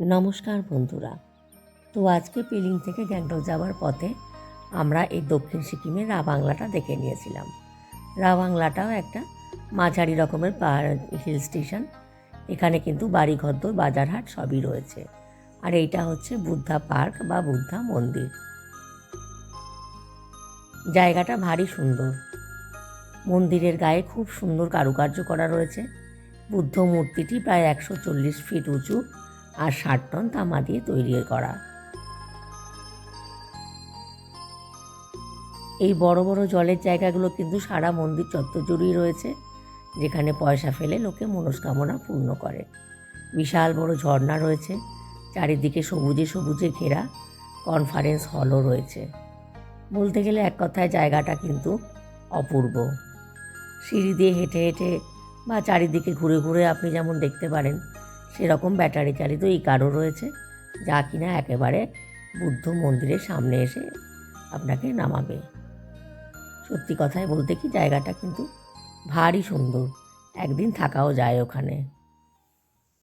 নমস্কার বন্ধুরা। তো আজকে পিলিং থেকে গ্যাংটক যাওয়ার পথে আমরা এই দক্ষিণ সিকিমের রা বাংলাটা দেখে নিয়েছিলাম। রা বাংলাটাও একটা মাঝারি রকমের পাহাড় হিল স্টেশন। এখানে কিন্তু বাড়ি ঘরদোর বাজারহাট সবই রয়েছে। আর এইটা হচ্ছে বুদ্ধা পার্ক বা বুদ্ধা মন্দির। জায়গাটা ভারী সুন্দর। মন্দিরের গায়ে খুব সুন্দর কারুকার্য করা রয়েছে। বুদ্ধ মূর্তিটি প্রায় একশো চল্লিশ ফিট উঁচু। আর ষাট টন তামা দিয়ে তৈরি করা। এই বড় বড় জলের জায়গাগুলো কিন্তু সারা মন্দির চত্বর জুড়েই রয়েছে, যেখানে পয়সা ফেলে লোকে মনস্কামনা পূর্ণ করে। বিশাল বড় ঝর্ণা রয়েছে, চারিদিকে সবুজে সবুজে ঘেরা কনফারেন্স হলও রয়েছে। বলতে গেলে এক কথায় জায়গাটা কিন্তু অপূর্ব। সিঁড়ি দিয়ে হেঁটে হেঁটে বা চারিদিকে ঘুরে ঘুরে আপনি যেমন দেখতে পারেন সেরকম ব্যাটারি চালিত এই কারও রয়েছে, যা কিনা একেবারে বুদ্ধ মন্দিরের সামনে এসে আপনাকে নামাবে। সত্যি কথায় বলতে কি, জায়গাটা কিন্তু ভারী সুন্দর। একদিন থাকাও যায় ওখানে।